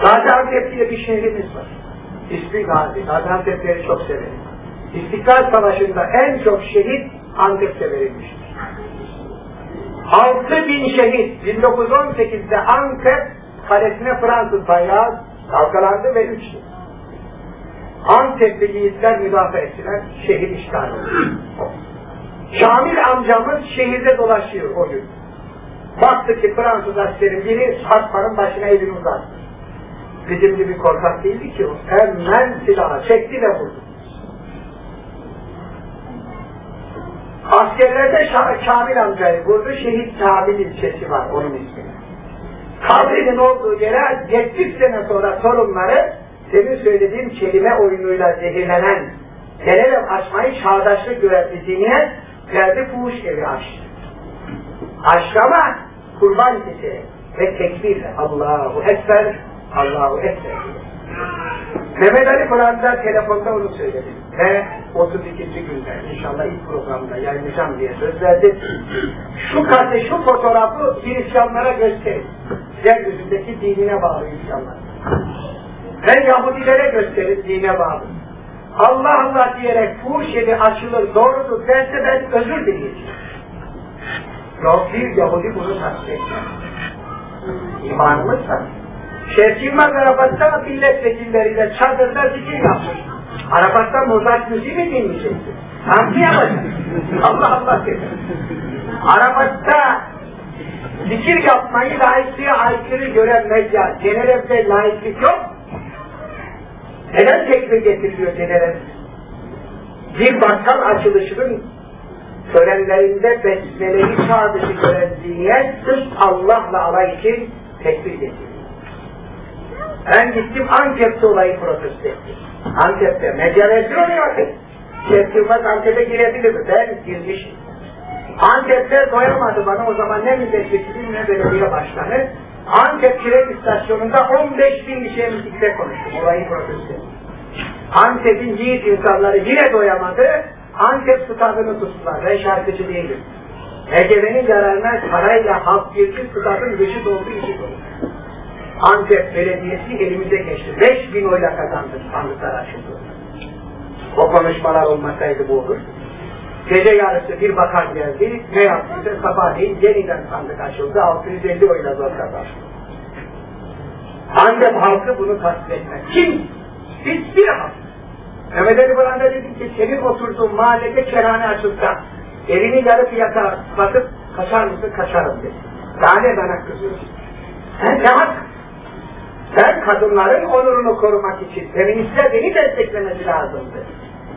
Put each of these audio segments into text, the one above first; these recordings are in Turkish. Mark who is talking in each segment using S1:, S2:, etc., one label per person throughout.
S1: Gaziantep diye bir şehrimiz var. İsmi Gazi. Gaziantep'leri çok severim. İstiklal Savaşı'nda en çok şehit Antep'te verilmiştir. 6 bin şehit 1918'de Antep kalesine Fransız bayrağı dalgalandı ve 3 Antep'li yiğitler müdafaa ettiler, şehir işgal. Şamil amcamız şehirde dolaşıyor o gün. Baktı ki Fransız askerin biri Harpar'ın başına elini uzattı. Bizim gibi korkak değildi ki o. Hemen silahı çekti ve vurdu. Askerlerde Kamil amcayı vurdu. Şehit Kamil ilçesi var onun ismi. Kabrinin olduğu yere 70 sene sonra torunları senin söylediğin kelime oyunuyla zehirlenen genel açmayı çağdaşlık gören bir zihniyet geldi fuhuş evi açtı. Açtı ama kurban sesi ve tekbirle Allahu Ekber, Allahu Ekber. Mehmet Ali Kur'an'da telefonda onu söyledi. Ve 32. günde inşallah ilk programda yayınlayacağım diye söz verdi. Şu kartı, şu fotoğrafı Hristiyanlara gösterin. Yeryüzündeki dinine bağlı Hristiyanlar. Ve Yahudilere gösterin dine bağlı. Allah Allah diyerek fuhuş yedi açılır, doğrudur derse ben özür dileyeceğim. Yok bir Yahudi bunu tasdik etmez. İmanımız var. Yılmaz Arafat'ta milletvekilleriyle çadırda zikir yapmış. Arafat'ta mozart müziği mi dinleyeceksin? Nasıl yapacaksın? Allah Allah dedi. Arafat'ta zikir yapmayı laikliğe aykırı gören medya, genellikle laiklik yok. Neden tekbir getiriliyor genellikle? Bir bakkal açılışının törenlerinde besmeleyi çağdışı gören zihniyet sırf Allah'la alay için tekbir getiriyor. Ben gittim Antep'te olayı protesto ettim. Antep'te medya rezil oluyor. Şeyh Yılmaz Antep'e girebilir mi? Ben girmişim. Antep'te doyamadı bana o zaman ne milletvekili ne belediye başkanı. Antep tren istasyonunda 15 bin kişiye müzikle konuştum. Olayı protesto ettim. Antep'in yiğit insanları yine doyamadı. Antep stadını tuttular. Ben şarkıcı değilim. Egemen'in yararına parayla halk girdi, stadın dışı doldu, içi doldu. Antep Belediyesi elimize geçti. 5 bin oyla kazandık, sandıklar açıldı. O konuşmalar olmasaydı bu olur. Gece yarısı bir bakan geldi, ne yaptıysa sabahleyin yeniden sandık açıldı, 650 oyla zor kazandı. Antep halkı bunu tasdik etmez. Kim? Hiçbir halk. Mehmet Ali Baran'da dedim ki senin oturduğun mahallede kerhane açılsa evini yarı fiyata satıp kaçar mısın? Kaçarım dedi. Daha ne bana kızıyorsun? Ne hak? Ben kadınların onurunu korumak için feministler beni desteklemesi lazımdı.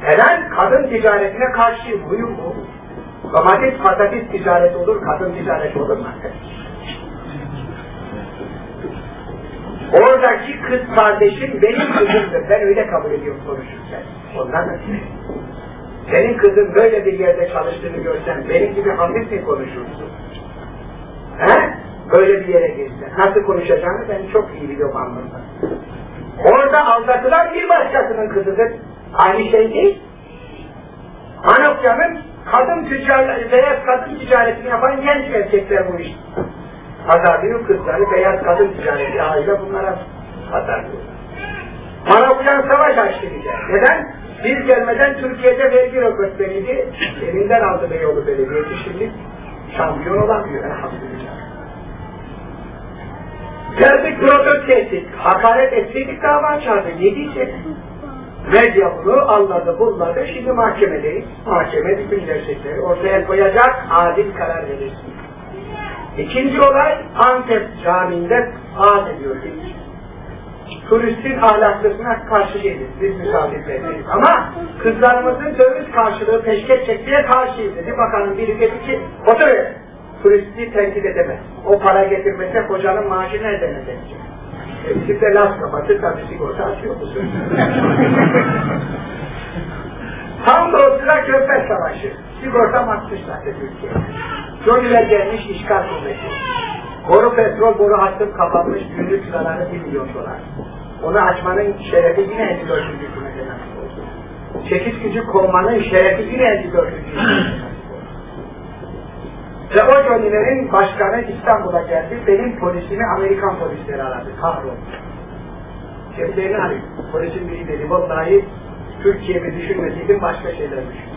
S1: Neden? Kadın ticaretine karşıyım. Huyum bu. Domates, patates ticaret olur, kadın ticaret olur mu? Oradaki kız kardeşim benim kızımdır. Ben öyle kabul ediyorum konuşurken. Ondan da senin kızın böyle bir yerde çalıştığını görsen benim gibi hafif mi konuşursun? He? Böyle bir yere girsen. Nasıl konuşacağını ben çok iyi biliyorum anlamda. Orada aldatılan bir başkasının kızıdır. Aynı şey değil. Manopya'nın kadın ticaret, beyaz kadın ticaretini yapan genç erkekler bu iş. Pazarlıyor kızları beyaz kadın ticareti aile bunlara pazarlıyor. Manopyan savaş açtı bize. Neden? Biz gelmeden Türkiye'de vergi röportmeniydi. Elinden aldı Beyoğlu Belediyesi şimdi şampiyon olamıyor elhamdülillah. Geldik protesto ettik. Hakaret etseydik dava açardı. Ne diyecek? Medya bunu anladı, bulladı. Şimdi mahkemedeyiz. Mahkeme bütün gerçekleri ortaya koyacak, adil karar verirsin. İkinci olay Antep Camii'nde vaaz ediyor. Turistin ahlaklısına karşı değiliz. Biz misafirleriyiz. Ama kızlarımızın döviz karşılığı peşkeş çekmeye karşıyız dedi. Bakanın biri dedi ki otur turisti tenkit edemez. O para getirmese kocanın maaşı nereden ödenecek? Siz de laf kapatır tabi sigorta açıyor söz. Tam da o sıra Körfez Savaşı. Sigorta atmış zaten Türkiye'ye. Johnny'ler gelmiş işgal kuvveti. Boru petrol boru hattım kapanmış günlük zararı 1 milyon dolar. Onu açmanın şerefi yine 54. hükümete nasip oldu. Çekiş gücü kovmanın şerefi yine 54. hükümete ve o Johnny'lerin başkanı İstanbul'a geldi. Benim polisimi Amerikan polisleri aradı. Kahroldu. Ceplerini arıyor. Polisin biri dedi vallahi Türkiye'mi düşünmeseydim başka şeyler düşünürdüm.